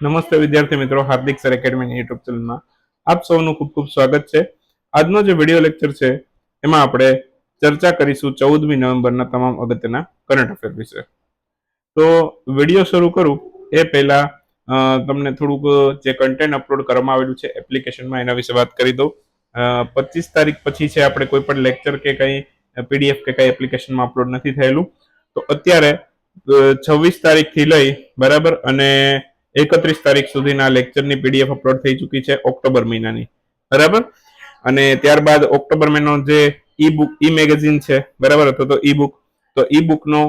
નમસ્તે વિદ્યાર્થી મિત્રો, હાર્દિક સર એકેડમીની યુટ્યુબ ચેનલમાં આપ સૌનું ખૂબ ખૂબ સ્વાગત છે. આજનો જે વીડિયો લેક્ચર છે, એમાં આપણે ચર્ચા કરીશું ચૌદમી નવેમ્બરના તમામ અગત્યના કરંટ અફેર વિશે. તો વીડિયો શરૂ કરું, એ પહેલા તમને થોડુંક જે કન્ટેન્ટ અપલોડ કરવામાં આવેલું છે એપ્લિકેશનમાં એના વિશે વાત કરી દઉં. પચીસ તારીખ પછી છે, આપણે કોઈ પણ લેક્ચર કે કંઈ પીડીએફ કે કંઈ એપ્લિકેશનમાં અપલોડ નથી થયેલું. તો અત્યારે છવ્વીસ તારીખથી લઈ, બરાબર? અને એકત્રીસ તારીખ સુધીના લેક્ચરની પીડીએફ અપલોડ થઈ ચૂકી છે ઓક્ટોબર મહિનાની. બરાબર? અને ત્યારબાદ ઓક્ટોબર મહિનો જે ઈ બુક ઈ મેગેઝિન છે, બરાબર? હતો તો ઈ બુક તો ઈ બુકનો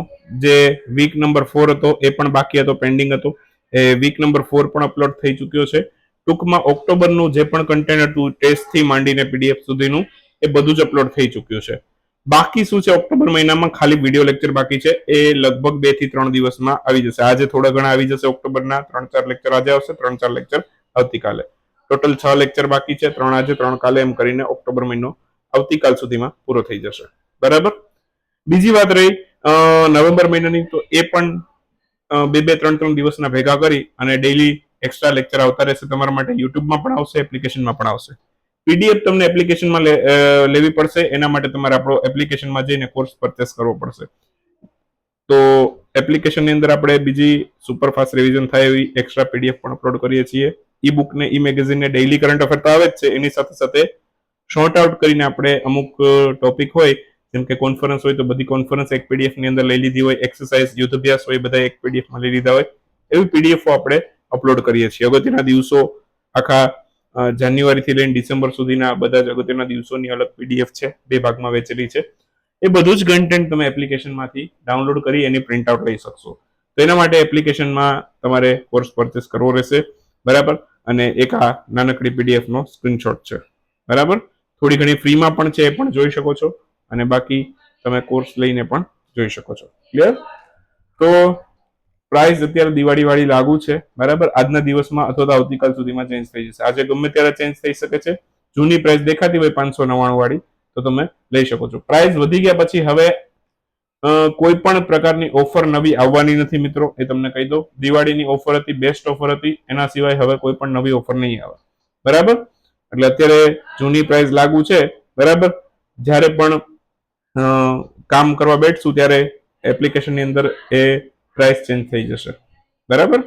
જે વીક નંબર ફોર હતો, એ પણ બાકી હતો પેન્ડિંગ હતો. એ વીક નંબર ફોર પણ અપલોડ થઈ ચૂક્યો છે. ટૂંકમાં ઓક્ટોબરનું જે પણ કન્ટેન્ટ હતું ટેસ્ટથી માંડીને પીડીએફ સુધીનું, એ બધું જ અપલોડ થઈ ચૂક્યું છે. બાકી શું છે? ઓક્ટોબર મહિનામાં ખાલી વીડિયો લેક્ચર બાકી છે. એ લગભગ બેથી ત્રણ દિવસમાં આવી જશે. આજે થોડા ઘણા આવી જશે ઓક્ટોબરના. ત્રણ ચાર લેક્ચર આજે આવશે, ત્રણ ચાર લેક્ચર આવતીકાલે. ટોટલ છ લેક્ચર બાકી છે. ત્રણ આજે, ત્રણ કાલે એમ કરીને ઓક્ટોબર મહિનો આવતીકાલ સુધીમાં પૂરો થઈ જશે. બરાબર? બીજી વાત રહી નવેમ્બર મહિનાની તો એ પણ બે બે, ત્રણ ત્રણ દિવસના ભેગા કરી અને ડેઈલી એક્સ્ટ્રા લેક્ચર આવતા રહેશે. તમારા માટે યુટ્યુબમાં પણ આવશે એપ્લિકેશનમાં પણ આવશે. પીડીએફ તમને એપ્લિકેશનમાં લેવી પડશે. એના માટે તમારે આપણો એપ્લિકેશનમાં જઈને કોર્સ પરચેસ કરવો પડશે. તો એપ્લિકેશનની અંદર આપણે બીજી સુપરફાસ્ટ રિવિઝન થાય એવી એક્સ્ટ્રા પીડીએફ પણ અપલોડ કરીએ છીએ. ઈ બુક ને ઈ મેગેઝિન ને ડેઈલી કરંટ અફેર તો આવે જ છે. એની સાથે સાથે શોર્ટ આઉટ કરીને આપણે અમુક ટોપિક હોય, જેમ કે કોન્ફરન્સ હોય તો બધી કોન્ફરન્સ એક પીડીએફની અંદર લઈ લીધી હોય. એક્સરસાઇઝ યુદ્ધાભ્યાસ હોય, બધા એક પીડીએફમાં લઈ લીધા હોય. એવી પીડીએફ આપણે અપલોડ કરીએ છીએ. અગત્યના દિવસો આખા જાન્યુઆરીથી લઈને ડિસેમ્બર સુધીના બધા જ અગત્યના દિવસોની અલગ પીડીએફ છે, બે ભાગમાં વેચેલી છે. એ બધું જ કન્ટેન્ટ તમે એપ્લિકેશનમાંથી ડાઉનલોડ કરી એની પ્રિન્ટ આઉટ લઈ શકશો. તો એના માટે એપ્લિકેશનમાં તમારે કોર્સ પરચેસ કરવો રહેશે, બરાબર? અને એક આ નાનકડી પીડીએફનો સ્ક્રીનશોટ છે, બરાબર? થોડી ઘણી ફ્રીમાં પણ છે, એ પણ જોઈ શકો છો. અને બાકી તમે કોર્સ લઈને પણ જોઈ શકો છો. ક્લિયર તો પ્રાઇસ અત્યારે દિવાળી વાળી લાગુ છે, બરાબર? આજના દિવસમાં અથવા તો આવતીકાલ સુધીમાં ચેન્જ થઈ જશે. આજે ગમે ત્યારે ચેન્જ થઈ શકે છે. જૂની પ્રાઇસ દેખાતી હોય પાંચસો નવ્વાણું વાળી તો તમે લઈ શકો છો. પ્રાઇસ વધી ગયા પછી હવે કોઈ પણ પ્રકારની ઓફર નવી આવવાની નથી મિત્રો. એ તમને કહી દો દિવાળીની ઓફર હતી બેસ્ટ ઓફર હતી. એના સિવાય હવે કોઈ પણ નવી ઓફર નહીં આવે. બરાબર? એટલે અત્યારે જૂની પ્રાઇસ લાગુ છે, બરાબર? જ્યારે પણ કામ કરવા બેઠશું ત્યારે એપ્લિકેશનની અંદર એ પ્રાઇસ ચેન્જ થઈ જશે. બરાબર?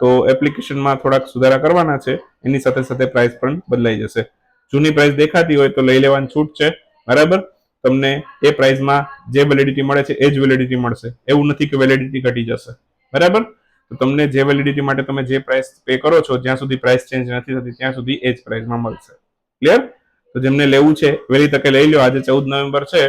તો એપ્લિકેશનમાં થોડાક સુધારા કરવાના છે. એની સાથે સાથે પ્રાઇસ પણ બદલાઈ જશે. જૂની પ્રાઇસ દેખાતી હોય તો લઈ લેવાની છૂટ છે. બરાબર? તમને એ પ્રાઇસમાં જે વેલિડિટી મળે છે, એ જ વેલિડિટી મળશે. એવું નથી કે વેલિડિટી ઘટી જશે. બરાબર? તો તમને જે વેલિડિટી માટે તમે જે પ્રાઇસ પે કરો છો, જ્યાં સુધી પ્રાઇસ ચેન્જ નથી થતી, ત્યાં સુધી એ જ પ્રાઇસમાં મળશે. ક્લિયર તો જેમને લેવું છે, વહેલી તકે લઈ લો આજે ચૌદ નવેમ્બર છે.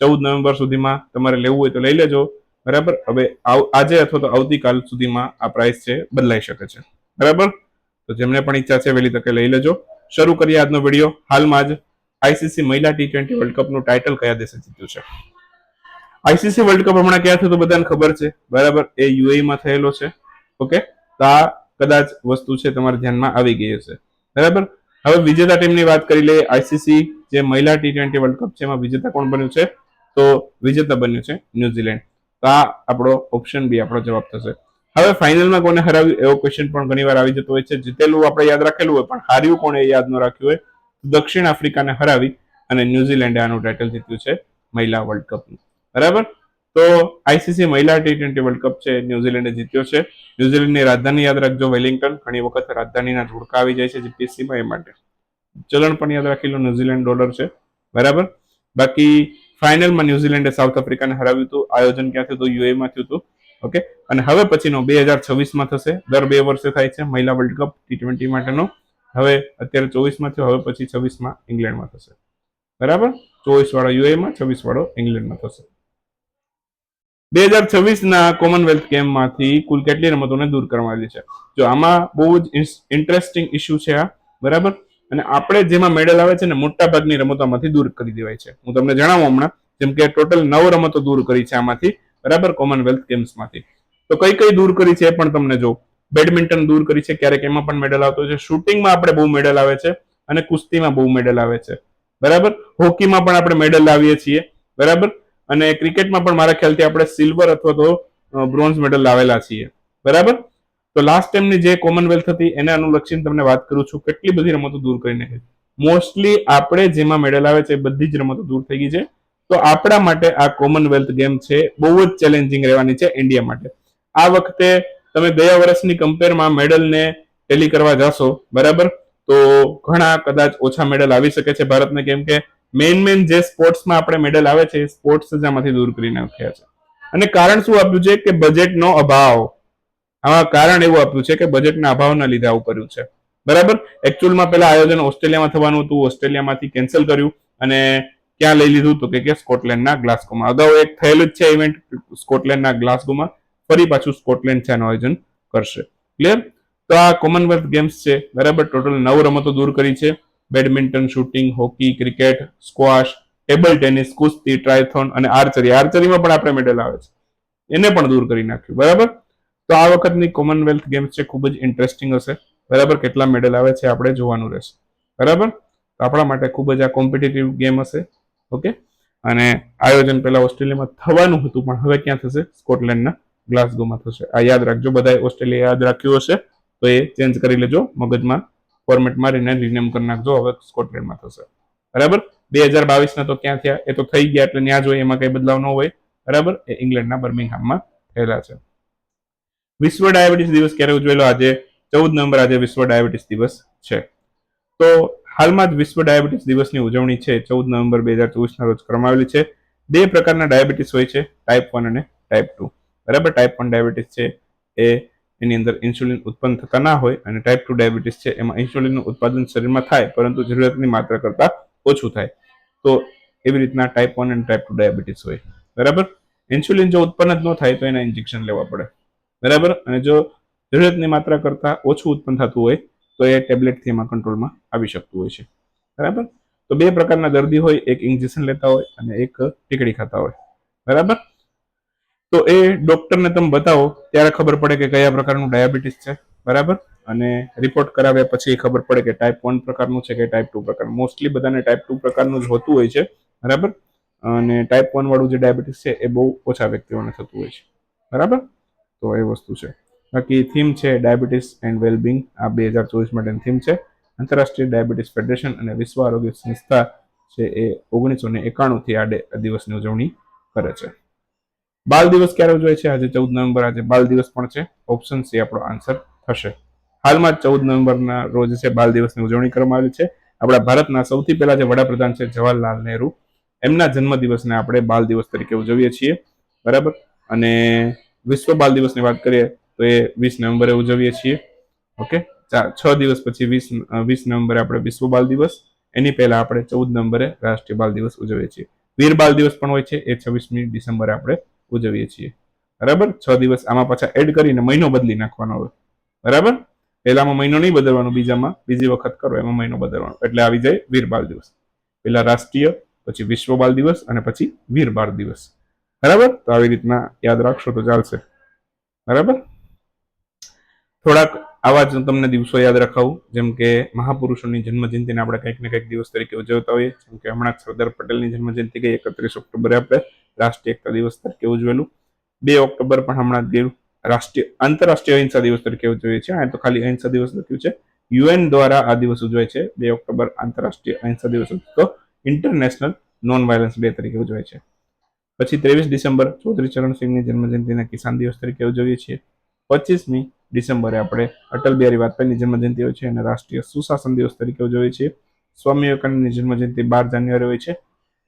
ચૌદ નવેમ્બર સુધીમાં તમારે લેવું હોય તો લઈ લેજો. બરાબર? હવે આજે અથવા તો આવતીકાલ સુધીમાં આ પ્રાઇસ છે બદલાઈ શકે છે. બરાબર? તો જેમને પણ ઈચ્છા છે વહેલી તકે લઈ લેજો. શરૂ કરીએ આજનો વીડિયો હાલમાં જ આઈસીસી મહિલા ટી ટ્વેન્ટી વર્લ્ડ કપનું ટાઇટલ કયા દેશે જીત્યું છે? આઈસીસી વર્લ્ડ કપ હમણાં ક્યાં થયું તો બધાને ખબર છે. બરાબર? એ યુએઈમાં થયેલો છે. ઓકે? તો આ કદાચ વસ્તુ છે તમારા ધ્યાનમાં આવી ગઈ હશે. બરાબર? હવે વિજેતા ટીમની વાત કરી લઈએ. આઈસીસી જે મહિલા ટી ટ્વેન્ટી વર્લ્ડ કપ છે એમાં વિજેતા કોણ બન્યું છે? તો વિજેતા બન્યું છે ન્યુઝીલેન્ડ. તો આ આપણો ઓપ્શન બી, આપણો જવાબ થશે. હવે ફાઇનલમાં કોને હરાવ્યું એવો ક્વેશ્ચન પણ ઘણીવાર આવી જતો હોય છે. જીતેલું આપણે યાદ રાખેલું હોય, પણ હાર્યું કોણે યાદ ન રાખ્યું હોય દક્ષિણ આફ્રિકાને હરાવી અને ન્યુઝીલેન્ડે આનું ટાઇટલ જીત્યું છે મહિલા વર્લ્ડ કપનું બરાબર? તો આઈસીસી મહિલા ટી ટ્વેન્ટી વર્લ્ડ કપ છે, ન્યુઝીલેન્ડે જીત્યો છે. ન્યુઝીલેન્ડની રાજધાની યાદ રાખજો, વેલિંગ્ટન. ઘણી વખત રાજધાનીના ધોળકા આવી જાય છે જીપીએસસીમાં એ માટે. ચલણ પણ યાદ રાખી લો, ન્યુઝીલેન્ડ ડોલર છે. બરાબર? બાકી ફાઇનલમાં ન્યુઝીલેન્ડે સાઉથ આફ્રિકાને હરાવ્યું હતું. આયોજન ક્યાં થયું હતું? યુએમાં થયું હતું. ઓકે? અને હવે પછીનો બે હજાર છવ્વીસમાં થશે. દર બે વર્ષે થાય છે મહિલા વર્લ્ડ કપ ટી ટ્વેન્ટી માટેનો. હવે અત્યારે ચોવીસમાં થયો, હવે પછી છવ્વીસમાં ઇંગ્લેન્ડમાં થશે. બરાબર? ચોવીસ વાળો યુએમાં છવ્વીસ વાળો ઇંગ્લેન્ડમાં થશે. બે હજાર છવ્વીસના કોમનવેલ્થ ગેમમાંથી કુલ કેટલી રમતોને દૂર કરવામાં આવી છે? જો આમાં બહુ જ ઇન્ટરેસ્ટિંગ ઇસ્યુ છે આ. બરાબર? અને આપણે જેમાં મેડલ આવે છે ને મોટા ભાગની રમતોમાંથી દૂર કરી દેવાય છે. હું તમને જણાવું હમણાં, જેમ કે ટોટલ નવ રમતો દૂર કરી છે આમાંથી, બરાબર કોમનવેલ્થ ગેમ્સમાંથી તો કઈ કઈ દૂર કરી છે એ પણ તમને જો બેડમિન્ટન દૂર કરી છે, ક્યારેક એમાં પણ મેડલ આવતો છે. શૂટિંગમાં આપણે બહુ મેડલ આવે છે અને કુસ્તીમાં બહુ મેડલ આવે છે. બરાબર? હોકીમાં પણ આપણે મેડલ લાવીએ છીએ. બરાબર? અને ક્રિકેટમાં પણ મારા ખ્યાલથી આપણે સિલ્વર અથવા તો બ્રોન્ઝ મેડલ લાવેલા છીએ. બરાબર? તો લાસ્ટ ટાઈમની જે કોમનવેલ્થ હતી, એને અનુલક્ષીને તમને વાત કરું છું, કેટલી બધી રમતો દૂર કરીને મોસ્ટલી આપણે જેમાં મેડલ આવે છે એ બધી જ રમતો દૂર થઈ ગઈ છે. તો આપણા માટે આ કોમનવેલ્થ ગેમ છે, બહુ જ ચેલેન્જિંગ રહેવાની છે ઇન્ડિયા માટે. આ વખતે તમે ગયા વર્ષની કમ્પેરમાં મેડલને ટેલી કરવા જશો, બરાબર? તો ઘણા કદાચ ઓછા મેડલ આવી શકે છે ભારતને, કેમ કે મેઇન મેઇન જે સ્પોર્ટ્સમાં આપણે મેડલ આવે છે, એ સ્પોર્ટ્સ જ આમાંથી દૂર કરી નાખ્યા છે. અને કારણ શું આપ્યું છે કે બજેટનો અભાવ. આમાં કારણ એવું આપ્યું છે કે બજેટના અભાવના લીધે આવું કર્યું છે. બરાબર? એકચ્યુઅલમાં પેલા આયોજન ઓસ્ટ્રેલિયામાં થવાનું હતું, ઓસ્ટ્રેલિયામાંથી કેન્સલ કર્યું અને ક્યાં લઈ લીધું તો કે સ્કોટલેન્ડના ગ્લાસ્કોમાં અગાઉ એક થયેલું જ છે ઇવેન્ટ સ્કોટલેન્ડના ગ્લાસ્કોમાં ફરી પાછું સ્કોટલેન્ડ છે આનું આયોજન કરશે. ક્લિયર તો આ કોમનવેલ્થ ગેમ્સ છે. બરાબર? ટોટલ નવ રમતો દૂર કરી છે. Badminton shooting hockey cricket squash table tennis કુસ્તી ટ્રાયથોન અને આર્ચરી આર્ચરીમાં પણ આપણે મેડલ આવે છે. એને પણ દૂર કરી નાખ્યું. બરાબર? તો આ વખતની કોમનવેલ્થ ગેમ્સ છે, ખૂબ જ ઇન્ટરેસ્ટિંગ હશે. બરાબર? કેટલા મેડલ આવે છે આપણે જોવાનું રહેશે. બરાબર? તો આપણા માટે ખૂબ જ આ કોમ્પિટિટિવ ગેમ હશે. ઓકે? અને આયોજન પહેલા ઓસ્ટ્રેલિયામાં થવાનું હતું, પણ હવે ક્યાં થશે? સ્કોટલેન્ડના ગ્લાસગોમાં થશે. આ યાદ રાખજો, બધાએ ઓસ્ટ્રેલિયા યાદ રાખ્યું હશે. તો એ ચેન્જ કરી લેજો, મગજમાં ફોર્મેટ મારીને રિનેમ કરી નાખજો, હવે સ્કોટલેન્ડમાં થશે. બરાબર? બે હજાર બાવીસના તો ક્યાં થયા? એ તો થઈ ગયા, એટલે ત્યાં જોઈએ એમાં કંઈ બદલાવ ન હોય. બરાબર? એ ઇંગ્લેન્ડના બર્મિંગહામમાં થયેલા છે. વિશ્વ ડાયાબિટીસ દિવસ ક્યારે ઉજવેલો? આજે ચૌદ નવેમ્બર, આજે વિશ્વ ડાયાબિટીસ દિવસ છે. તો હાલમાં જ વિશ્વ ડાયાબિટીસ દિવસની ઉજવણી છે. ચૌદ નવેમ્બર બે હજાર ચોવીસના રોજ કરવામાં આવેલી છે. બે પ્રકારના ડાયાબિટીસ હોય છે. ટાઈપ વન અને ટાઈપ ટુ. બરાબર? ટાઈપ વન ડાયાબિટીસ છે એ એની અંદર ઇન્સ્યુલિન ઉત્પન્ન થતા ના હોય અને ટાઈપ ટુ ડાયાબિટીસ છે એમાં ઇન્સ્યુલિનનું ઉત્પાદન શરીરમાં થાય, પરંતુ જરૂરિયાતની માત્રા કરતાં ઓછું થાય. તો એવી રીતના ટાઈપ વન અને ટાઈપ ટુ ડાયાબિટીસ હોય. બરાબર? ઇન્સ્યુલિન જો ઉત્પન્ન જ ન થાય તો એના ઇન્જેક્શન લેવા પડે. બરાબર? અને જો જરૂરિયાતની માત્રા કરતાં ઓછું ઉત્પન્ન થતું હોય, તો એ ટેબ્લેટથી એમાં કંટ્રોલમાં આવી શકતું હોય છે. બરાબર? તો બે પ્રકારના દર્દી હોય, એક ઇન્જેક્શન લેતા હોય અને એક ટીકડી ખાતા હોય. બરાબર? તો એ ડોક્ટરને તમે બતાવો, ત્યારે ખબર પડે કે કયા પ્રકારનું ડાયાબિટીસ છે. બરાબર? અને રિપોર્ટ કરાવ્યા પછી ખબર પડે કે ટાઈપ વન પ્રકારનું છે કે ટાઈપ ટુ પ્રકાર મોસ્ટલી બધાને ટાઈપ ટુ પ્રકારનું જ હોતું હોય છે. બરાબર? અને ટાઈપ વન વાળું જે ડાયાબિટીસ છે, એ બહુ ઓછા વ્યક્તિઓને થતું હોય છે. બરાબર? તો એ વસ્તુ છે. બાકી થીમ છે ડાયાબિટીસ એન્ડ વેલબિંગ આ બે હજાર ચોવીસ માટેની થીમ છે. આંતરરાષ્ટ્રીય ડાયાબિટીસ ફેડરેશન અને વિશ્વ આરોગ્ય સંસ્થા છે એ ઓગણીસો ને એકાણુંથી આ દિવસની ઉજવણી કરે છે. બાલ દિવસ ક્યારે ઉજવાય છે? આજે ચૌદ નવેમ્બર, આજે બાલ દિવસ પણ છે. ઓપ્શન સી આપણો આન્સર થશે. હાલમાં ચૌદ નવેમ્બરના રોજ છે બાલ દિવસની ઉજવણી કરવામાં આવી છે. આપણા ભારતના સૌથી પહેલા જે વડાપ્રધાન છે જવાહરલાલ નહેરુ. એમના જન્મદિવસને આપણે બાલ દિવસ તરીકે ઉજવીએ છીએ. બરાબર? અને વિશ્વ બાલ દિવસની વાત કરીએ તો એ વીસ નવેમ્બરે ઉજવીએ છીએ. ઓકે? છ દિવસ પછી વીસ વીસ નવેમ્બરે આપણે વિશ્વ બાલ દિવસ, એની પહેલા આપણે ચૌદ નવેમ્બરે રાષ્ટ્રીય બાલ દિવસ ઉજવીએ છીએ. વીર બાલ દિવસ પણ હોય છે, એ છવ્વીસમી ડિસેમ્બરે આપણે ઉજવીએ છીએ. બરાબર? છ દિવસ આમાં પાછા એડ કરીને મહિનો બદલી નાખવાનો હોય બરાબર? પહેલામાં મહિનો નહીં બદલવાનો, બીજામાં બીજી વખત કરો, એમાં મહિનો બદલવાનો. એટલે આવી જાય વીર બાલ દિવસ. પહેલા રાષ્ટ્રીય, પછી વિશ્વ બાલ દિવસ અને પછી વીર બાળ દિવસ. બરાબર? તો આવી રીતના યાદ રાખશો તો ચાલશે. બરાબર? થોડાક આવા જ તમને દિવસો યાદ રખાવું. જેમ કે મહાપુરુષોની જન્મજયંતિને આપણે કંઈક ને કંઈક દિવસ તરીકે ઉજવતા હોઈએ. જેમ કે હમણાં સરદાર પટેલની જન્મજયંતિ ગઈ, એકત્રીસ ઓક્ટોબરે આપણે રાષ્ટ્રીય એકતા દિવસ તરીકે ઉજવેલું. બે ઓક્ટોબર પણ હમણાં ગયું. રાષ્ટ્રીય, આંતરરાષ્ટ્રીય અહિંસા દિવસ તરીકે ઉજવીએ છીએ. આ તો ખાલી અહિંસા દિવસ લખ્યું છે. યુએન દ્વારા આ દિવસ ઉજવાય છે. બે ઓક્ટોબર આંતરરાષ્ટ્રીય અહિંસા દિવસ તો ઇન્ટરનેશનલ નોન વાયલન્સ ડે તરીકે ઉજવાય છે. પછી ત્રેવીસ ડિસેમ્બર ચૌધરી ચરણસિંહની જન્મજયંતિના કિસાન દિવસ તરીકે ઉજવીએ છીએ. પચીસમી ડિસેમ્બરે આપણે અટલ બિહારી વાજપેયીની જન્મજયંતિ હોય છે અને રાષ્ટ્રીય સુશાસન દિવસ તરીકે ઉજવીએ છીએ. સ્વામી વિવેકાનંદની જન્મજયંતિ બાર જાન્યુઆરી હોય છે.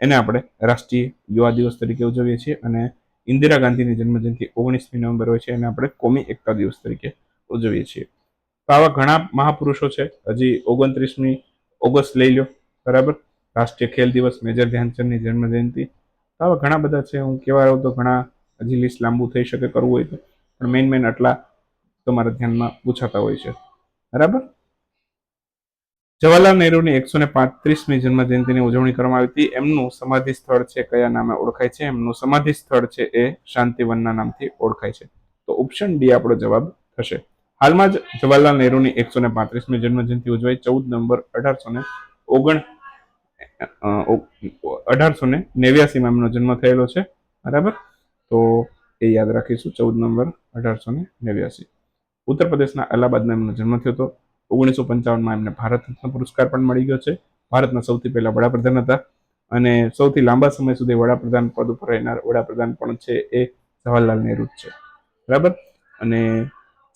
એને આપણે રાષ્ટ્રીય યુવા દિવસ તરીકે ઉજવીએ છીએ અને ઇન્દિરા ગાંધીની જન્મજયંતિ ઓગણીસમી નવેમ્બર હોય છે એને આપણે કોમી એકતા દિવસ તરીકે ઉજવીએ છીએ. તો આવા ઘણા મહાપુરુષો છે. હજી ઓગણત્રીસમી ઓગસ્ટ લઈ લો. બરાબર? રાષ્ટ્રીય ખેલ દિવસ, મેજર ધ્યાનચંદની જન્મજયંતિ આવા ઘણા બધા છે. હું કહેવા રહું તો ઘણા હજી લિસ્ટ લાંબુ થઈ શકે કરવું હોય તો. પણ મેઇન મેઇન આટલા તમારા ધ્યાનમાં પૂછાતા હોય છે. બરાબર? જવાહરલાલ નહેરુની એકસો ને પાંત્રીસમી જન્મજયંતિની ઉજવણી કરવામાં આવી હતી. એમનું સમાધિ સ્થળ છે કયા નામે ઓળખાય છે? એમનું સમાધિ સ્થળ છે એ શાંતિવનના નામથી ઓળખાય છે. તો ઓપ્શન ડી આપણો જવાબ થશે. હાલમાં જ જવાહરલાલ નહેરુની એકસો ને પાંત્રીસમી જન્મજયંતિ ઉજવાઈ ચૌદ નવેમ્બર અઢારસો ને ઓગણ અઢારસો ને નેવ્યાસીમાં એમનો જન્મ થયેલો છે. બરાબર? તો એ યાદ રાખીશું, ચૌદ નવેમ્બર અઢારસો ને નેવ્યાસી. ઉત્તર પ્રદેશના અલ્હાબાદમાં એમનો જન્મ થયો હતો. ઓગણીસો પંચાવનમાં એમને ભારત પુરસ્કાર પણ મળી ગયો છે. ભારતના સૌથી પહેલા વડાપ્રધાન હતા અને સૌથી લાંબા સમય સુધી વડાપ્રધાન પદ ઉપર રહેનાર વડાપ્રધાન પણ છે એ જવાહરલાલ નહેરુ છે. બરાબર? અને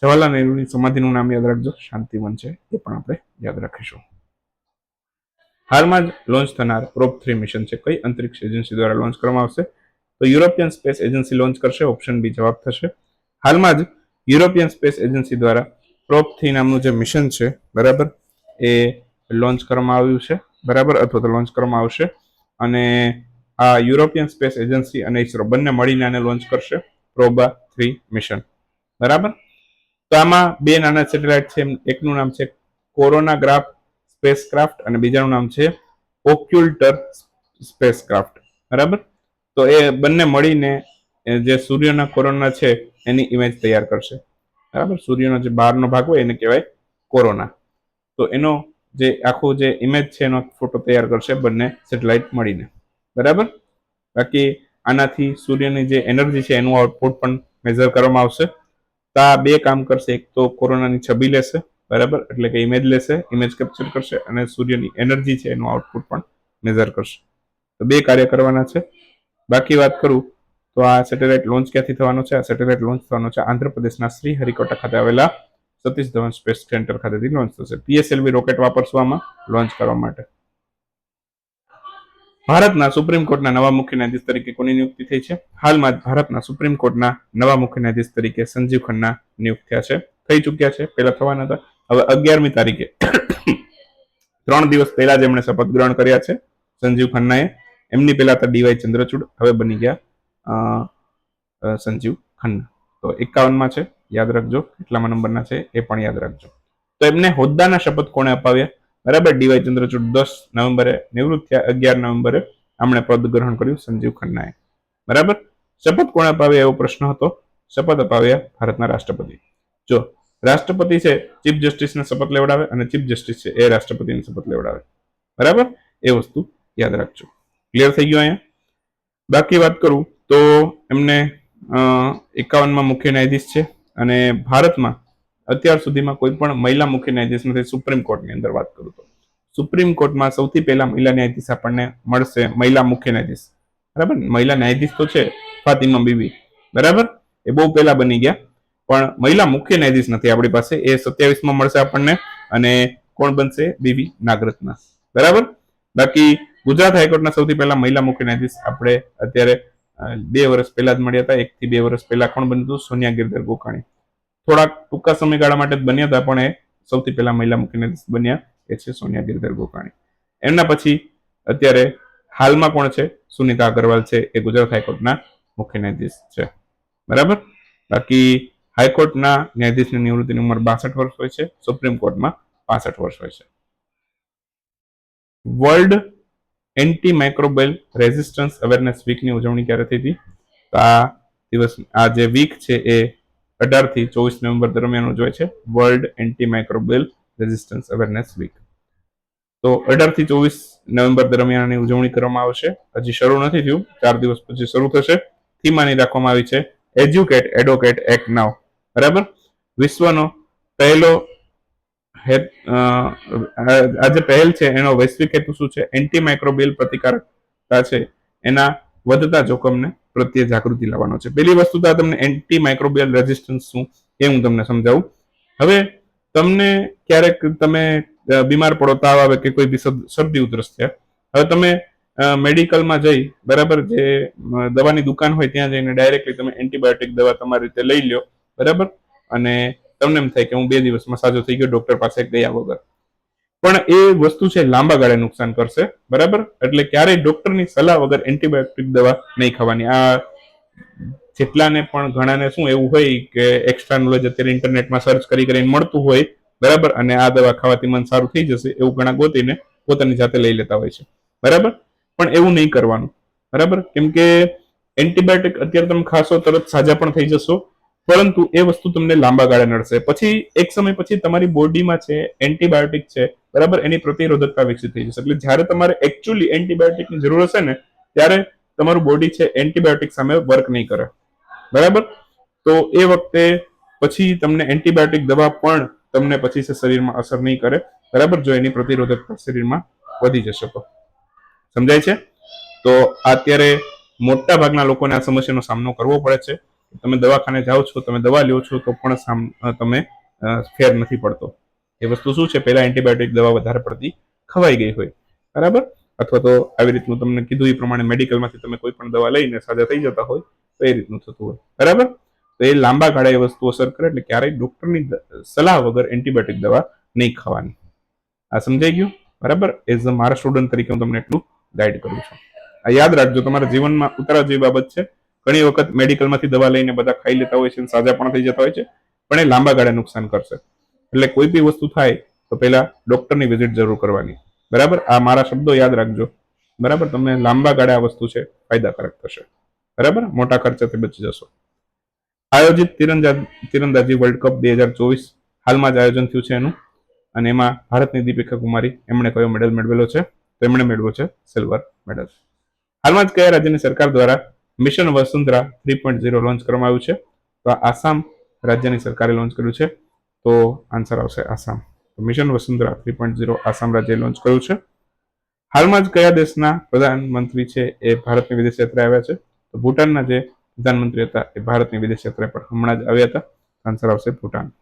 જવાહરલાલ નહેરુની સમાધિનું નામ યાદ રાખજો. શાંતિવન છે એ પણ આપણે યાદ રાખીશું. હાલમાં જ લોન્ચ થનાર પ્રોપ થ્રી મિશન છે. કઈ અંતરિક્ષ એજન્સી દ્વારા લોન્ચ કરવામાં આવશે? તો યુરોપિયન સ્પેસ એજન્સી લોન્ચ કરશે. ઓપ્શન બી જવાબ થશે. હાલમાં જ યુરોપિયન સ્પેસ એજન્સી દ્વારા પ્રોપ થ્રી નામનું જે મિશન છે, બરાબર, એ લોન્ચ કરવામાં આવ્યું છે. બરાબર? અથવા તો લોન્ચ કરવામાં આવશે. અને આ યુરોપિયન સ્પેસ એજન્સી અને ઇસરો બંને મળીને આને લોન્ચ કરશે. પ્રોબા થ્રી મિશન બરાબર? તો આમાં બે નાના સેટેલાઇટ છે. એકનું નામ છે કોરોનાગ્રાફ સ્પેસક્રાફ્ટ અને બીજાનું નામ છે ઓક્યુલ્ટર સ્પેસક્રાફ્ટ બરાબર? તો એ બંને મળીને જે સૂર્યના કોરોના છે, એની ઇમેજ તૈયાર કરશે. બરાબર? સૂર્યનો જે બહારનો ભાગ હોય એને કહેવાય કોરોના. તો એનો જે આખું જે ઇમેજ છે, એનો ફોટો તૈયાર કરશે બંને સેટેલાઇટ મળીને. બરાબર? બાકી આનાથી સૂર્યની જે એનર્જી છે, એનું આઉટપુટ પણ મેઝર કરવામાં આવશે. તો આ બે કામ કરશે. એક તો કોરોનાની છબી લેશે બરાબર? એટલે કે ઇમેજ લેશે ઇમેજ કેપ્ચર કરશે અને સૂર્યની એનર્જી છે એનું આઉટપુટ પણ મેઝર કરશે. તો બે કાર્ય કરવાના છે. બાકી વાત કરું, તો આ સેટેલાઇટ લોન્ચ ક્યાંથી થવાનો છે? આ સેટેલાઇટ લોન્ચ થવાનો છે આંધ્રપ્રદેશના શ્રી હરિકોટા ખાતે આવેલા સતીશ ધવન સ્પેસ સેન્ટર ખાતેથી લોન્ચ થશે. પીએસએલવી રોકેટ વાપરવામાં લોન્ચ કરવા માટે. ભારતના સુપ્રીમ કોર્ટના નવા મુખ્ય ન્યાયાધીશ તરીકે કોની નિયુક્તિ થઈ છે? હાલમાં જ ભારતના સુપ્રીમ કોર્ટના નવા મુખ્ય ન્યાયાધીશ તરીકે સંજીવ ખન્ના નિયુક્ત થયા છે. થઈ ચૂક્યા છે. પહેલા થવાના હતા. હવે અગિયારમી તારીખે ત્રણ દિવસ પહેલા જ એમણે શપથ ગ્રહણ કર્યા છે સંજીવ ખન્નાએ. એમની પહેલા હતા ડીવાય ચંદ્રચૂડ, હવે બની ગયા સંજીવ ખન્ના. તો એકાવનમાં છે, યાદ રાખજો, કેટલામાં નંબરના છે એ પણ યાદ રાખજો. તો એમને હોદ્દાના શપથ કોણે અપાવ્યા? બરાબર ડીવાય ચંદ્રચૂડ દસ નવેમ્બરે, નિવૃત્ત થયા અગિયાર નવેમ્બરે આમણે પદ ગ્રહણ કર્યું સંજીવ ખન્નાએ. બરાબર? શપથ કોણે અપાવ્યા એવો પ્રશ્ન હતો. શપથ અપાવ્યા ભારતના રાષ્ટ્રપતિ. જો રાષ્ટ્રપતિ છે, ચીફ જસ્ટિસને શપથ લેવડાવે અને ચીફ જસ્ટિસ છે, એ રાષ્ટ્રપતિને શપથ લેવડાવે. બરાબર? એ વસ્તુ યાદ રાખજો. ક્લિયર થઈ ગયું અહીંયા? બાકી વાત કરું તો એમને એકાવનમાં મુખ્ય ન્યાયાધીશ છે અને ભારતમાં અત્યાર સુધીમાં કોઈ પણ મહિલા મુખ્ય ન્યાયાધીશ નથી, સુપ્રીમ કોર્ટની અંદર વાત કરું તો. સુપ્રીમ કોર્ટમાં સૌથી પહેલા મહિલા ન્યાયાધીશ આપણને મળશે, મહિલા મુખ્ય ન્યાયાધીશ. બરાબર? મહિલા ન્યાયાધીશ તો છે, ફાતિમા બીબી. બરાબર? એ બહુ પહેલા બની ગયા. પણ મહિલા મુખ્ય ન્યાયાધીશ નથી આપણી પાસે. એ સત્યાવીસમાં મળશે આપણને. અને કોણ બનશે? B V Nagarathna. બરાબર? બાકી ગુજરાત હાઈકોર્ટના સૌથી પહેલા મહિલા મુખ્ય ન્યાયાધીશ આપણે અત્યારે બે વર્ષ પહેલા જ મળ્યા હતા. એક થી બે વર્ષ પહેલા કોણ બન્યું હતું? સોનિયા ગિરધર ગોકાણી. થોડાક ટૂંકા સમયગાળા માટે જ બન્યા હતા, પણ એ સૌથી પહેલા મહિલા મુખ્ય ન્યાયાધીશ બન્યા. એ છે સોનિયા ગિરધર ગોકાણી. એમના પછી અત્યારે હાલમાં કોણ છે? સુનિતા અગ્રવાલ છે. એ ગુજરાત હાઈકોર્ટના મુખ્ય ન્યાયાધીશ છે. બરાબર? બાકી હાઈકોર્ટના ન્યાયાધીશની નિવૃત્તિની ઉંમર બાસઠ વર્ષ હોય છે, સુપ્રીમ કોર્ટમાં પાસઠ વર્ષ હોય છે. World anti microbial resistance awareness વીકની ઉજવણી ક્યારે થઈ હતી? તો આ દિવસ, આ જે વીક છે એ અઢારથી ચોવીસ નવેમ્બર દરમિયાન ઉજવાય છે, world anti microbial resistance awareness week. તો અઢારથી ચોવીસ નવેમ્બર દરમિયાન આની ઉજવણી કરવામાં આવશે. હજી શરૂ નથી થયું, ચાર દિવસ પછી શરૂ થશે. થીમ આની રાખવામાં આવી છે એજ્યુકેટ એડવોકેટ એક્ટ નાવ બરાબર? વિશ્વનો પહેલો આ જે પહેલ છે, એનો વૈશ્વિક હેતુ શું છે? એન્ટી માઇક્રોબિયલ પ્રતિકારકતા છે. એના વધતા જોખમને પ્રત્યે જાગૃતિ લાવવાનો છે. પેલી વસ્તુ તો તમને એન્ટી માઇક્રોબિયલ રેઝિસ્ટન્સ શું એ હું તમને સમજાવું. હવે તમને ક્યારેક તમે બીમાર પડો, તાવ આવે કે કોઈ બી શરદી ઉધરસ છે હવે તમે મેડિકલમાં જઈ, બરાબર, જે દવાની દુકાન હોય ત્યાં જઈને ડાયરેક્ટલી તમે એન્ટીબાયોટિક દવા તમારી રીતે લઈ લ્યો. બરાબર? અને તમને એમ થાય કે હું બે દિવસમાં સાજો થઈ ગયો ડોક્ટર પાસે ગયા વગર. પણ એ વસ્તુ છે લાંબા ગાળે નુકસાન કરશે, બરાબર? એટલે ક્યારેય ડોક્ટરની સલાહ વગર એન્ટીબાયોટિક દવા નહીં ખાવાની. આ જેટલાને પણ ઘણાને શું એવું હોય કે એક્સ્ટ્રા નોલેજ અત્યારે ઇન્ટરનેટમાં સર્ચ કરી કરીને મળતું હોય, બરાબર? અને આ દવા ખાવાથી મન સારું થઈ જશે એવું ઘણા ગોતીને પોતાની જાતે લઈ લેતા હોય છે. બરાબર? પણ એવું નહીં કરવાનું. બરાબર? કેમ કે એન્ટીબાયોટિક અત્યારે તમે ખાશો, તરત સાજા પણ થઈ જશો. પરંતુ એ વસ્તુ તમને લાંબા ગાળે નડશે. પછી એક સમય પછી તમારી બોડીમાં છે, એન્ટીબાયોટિક છે, બરાબર? એની પ્રતિરોધકતા વિકસિત થઈ જશે. એટલે જ્યારે તમારે એકચ્યુઅલી એન્ટીબાયોટિકની જરૂર હશે ને, ત્યારે તમારું બોડી છે, એન્ટીબાયોટિક સામે વર્ક નહીં કરે. બરાબર? તો એ વખતે પછી તમને એન્ટીબાયોટિક દવા પણ તમને પછી છે, શરીરમાં અસર નહીં કરે. બરાબર? જો એની પ્રતિરોધકતા શરીરમાં વધી જશે તો. સમજાય છે? તો અત્યારે મોટા ભાગના લોકોને આ સમસ્યાનો સામનો કરવો પડે છે. તમે દવાખાને જાઓ છો, તમે દવા લ્યો છો, તો પણ સામ- તમે ફેર નથી પડતો. એ વસ્તુ શું છે? પહેલા એન્ટીબાયોટિક દવા વધારે પડતી ખવાઈ ગઈ હોય. બરાબર? અથવા તો આવી રીતનું તમને કીધું એ પ્રમાણે મેડિકલમાંથી તમે કોઈ પણ દવા લઈને સાજા થઈ જતા હોય, તો એ રીતનું થતું હોય. બરાબર? તો એ લાંબા ગાળે એ વસ્તુ અસર કરે એટલે ક્યારેય ડોક્ટરની સલાહ વગર એન્ટીબાયોટિક દવા નહીં ખાવાની. આ સમજાઈ ગયું? બરાબર? એઝ અ મારા સ્ટુડન્ટ તરીકે હું તમને એટલું ગાઈડ કરું છું. આ યાદ રાખજો, તમારા જીવનમાં ઉતારા જેવી બાબત છે ઘણી વખત મેડિકલમાંથી દવા લઈને બધા ખાઈ લેતા હોય છે અને સાજા પણ થઈ જતા હોય છે, પણ એ લાંબા ગાળે નુકસાન કરશે. એટલે કોઈ બી વસ્તુ થાય, તો પહેલા ડોક્ટરની વિઝિટ જરૂર કરવાની. બરાબર? આ મારા શબ્દો યાદ રાખજો. બરાબર? તમને લાંબા ગાળે આ વસ્તુ છે, ફાયદાકારક થશે. બરાબર? મોટા ખર્ચાથી બચી જશો. આયોજિત તીરંદા તીરંદાજી વર્લ્ડ કપ બે હજાર ચોવીસ હાલમાં જ આયોજન થયું છે એનું. અને એમાં ભારતની દીપિકા કુમારી, એમણે કયો મેડલ મેળવેલો છે? તો એમણે મેળવ્યો છે સિલ્વર મેડલ હાલમાં જ કયા રાજ્યની સરકાર દ્વારા mission Vasundhara three point zero launch કરવામાં આવ્યું છે. તો આસામ રાજ્યની સરકારે લોન્ચ કર્યું છે. તો આન્સર આવશે આસામ. તો mission Vasundhara three point zero Assam રાજ્યએ launch કર્યું છે. હાલમાં જ કયા દેશના પ્રધાનમંત્રી છે એ ભારતની વિદેશ યાત્રા આવ્યા છે? તો ભૂટાનના જે પ્રધાનમંત્રી હતા એ ભારતની વિદેશ યાત્રા પર હમણાં જ આવ્યા હતા. આન્સર આવશે ભૂટાન.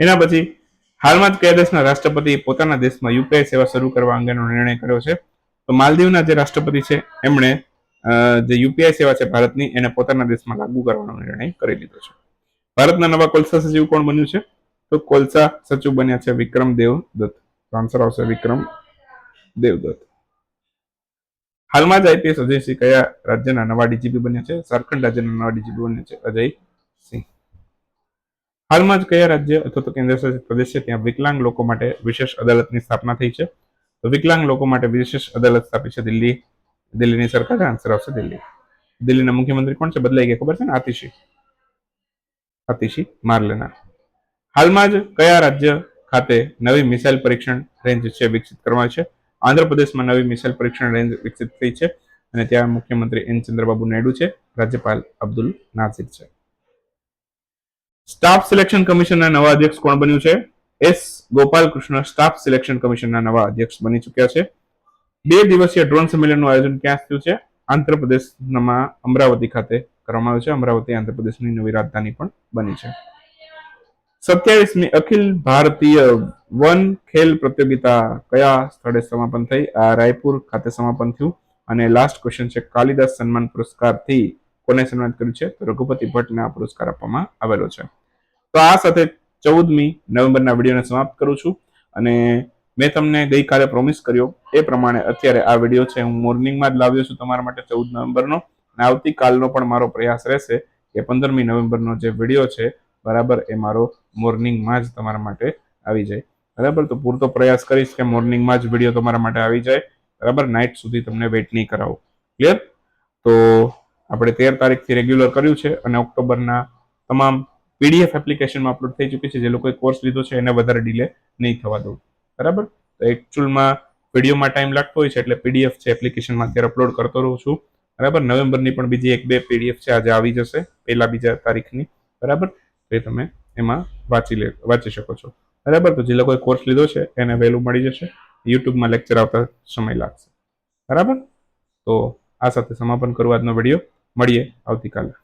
એના પછી હાલમાં જ કયા દેશના રાષ્ટ્રપતિએ પોતાના દેશમાં યુપીઆઈ સેવા શરૂ કરવા અંગેનો નિર્ણય કર્યો છે? તો માલદીવના જે રાષ્ટ્રપતિ છે, એમણે જે યુપીઆઈ સેવા છે ભારતની, એને પોતાના દેશમાં લાગુ કરવાનો નિર્ણય કરી લીધો છે. ભારતના નવા કોલસા સચિવ કોણ બન્યું છે? તો કોલસા સચિવ બન્યા છે વિક્રમ દેવ દત્ત. આન્સર આવશે વિક્રમ દેવદત્ત હાલમાં જ આઈપીએસ અજયસિંહ કયા રાજ્યના નવા ડીજીપી બન્યા છે? ઝારખંડ રાજ્યના નવા ડીજીપી બન્યા છે અજય સિંહ. હાલમાં જ કયા રાજ્ય અથવા તો કેન્દ્ર શાસિત પ્રદેશ છે? ત્યાં વિકલાંગ લોકો માટે વિશેષ અદાલતની સ્થાપના થઈ છે. તો વિકલાંગ લોકો માટે વિશેષ અદાલત સ્થાપી છે દિલ્હી. દિલ્હીની સરકાર આન્સર આવશે દિલ્હી. દિલ્હીના મુખ્યમંત્રી કોણ છે? બદલાઈ ગયા, ખબર છે ને? આતિશી. આતિશી મારલેના. હાલમાં જ કયા રાજ્ય ખાતે નવી મિસાઇલ પરીક્ષણ રેન્જ છે વિકસિત કરવામાં છે? આંધ્રપ્રદેશમાં નવી મિસાઇલ પરીક્ષણ રેન્જ વિકસિત થઈ છે અને ત્યાં મુખ્યમંત્રી એન ચંદ્રબાબુ નાયડુ છે, રાજ્યપાલ અબ્દુલ નાઝિર છે. સ્ટાફ સિલેક્શન કમિશનના નવા અધ્યક્ષ કોણ બન્યું છે? એસ. ગોપાલકૃષ્ણ સ્ટાફ સિલેક્શન કમિશનના નવા અધ્યક્ષ બની ચૂક્યા છે. બે દિવસીય ડ્રોન સંમેલનનું આયોજન ક્યાં થયું છે? આંધ્રપ્રદેશમાં અમરાવતી ખાતે કરવામાં આવ્યું છે. અમરાવતી આંધ્રપ્રદેશની નવી રાજધાની પણ બની છે. સત્યાવીસમી અખિલ ભારતીય વન ખેલ પ્રતિયોગિતા કયા સ્થળે સમાપન થઈ? આ રાયપુર ખાતે સમાપન થયું. અને લાસ્ટ ક્વેશ્ચન છે, કાલિદાસ સન્માન પુરસ્કારથી કોને સન્માનિત કર્યું છે? તો રઘુપતિ ભટ્ટને આ પુરસ્કાર આપવામાં આવેલો છે. તો આ સાથે ચૌદમી નવેમ્બરના વિડીયોને સમાપ્ત કરું છું. અને મેં તમને ગઈકાલે પ્રોમિસ કર્યો. એ પ્રમાણે અત્યારે આ વીડિયો છે હું મોર્નિંગમાં જ લાવ્યો છું તમારા માટે ચૌદ નવેમ્બરનો. અને આવતીકાલનો પણ મારો પ્રયાસ રહેશે કે પંદરમી નવેમ્બરનો જે વીડિયો છે, બરાબર, એ મારો મોર્નિંગમાં જ તમારા માટે આવી જાય. બરાબર? તો પૂરતો પ્રયાસ કરીશ કે મોર્નિંગમાં જ વીડિયો તમારા માટે આવી જાય. બરાબર? નાઇટ સુધી તમને વેઇટ નહીં કરાવો. ક્લિયર તો આપણે તેર તારીખથી રેગ્યુલર કર્યું છે અને ઓક્ટોબરના તમામ પીડીએફ એપ્લિકેશનમાં અપલોડ થઈ ચૂકી છે. જે લોકોએ કોર્સ લીધો છે, એને વધારે ડીલે નહીં થવા દઉં. બરાબર? તો એકચ્યુઅલમાં વિડીયોમાં ટાઈમ લાગતો હોય છે એટલે પીડીએફ છે એપ્લિકેશનમાં અત્યારે અપલોડ કરતો રહું છું. બરાબર? નવેમ્બરની પણ બીજી એક બે પીડીએફ છે, આજે આવી જશે, પહેલા બીજા તારીખની. બરાબર? એ તમે એમાં વાંચી લે, વાંચી શકો છો. બરાબર? તો જે લોકોએ કોર્સ લીધો છે, એને વહેલું મળી જશે. યુટ્યુબમાં લેક્ચર આવતા સમય લાગશે. બરાબર? તો આ સાથે સમાપન કરું આજનો વીડિયો. મળીએ આવતીકાલે.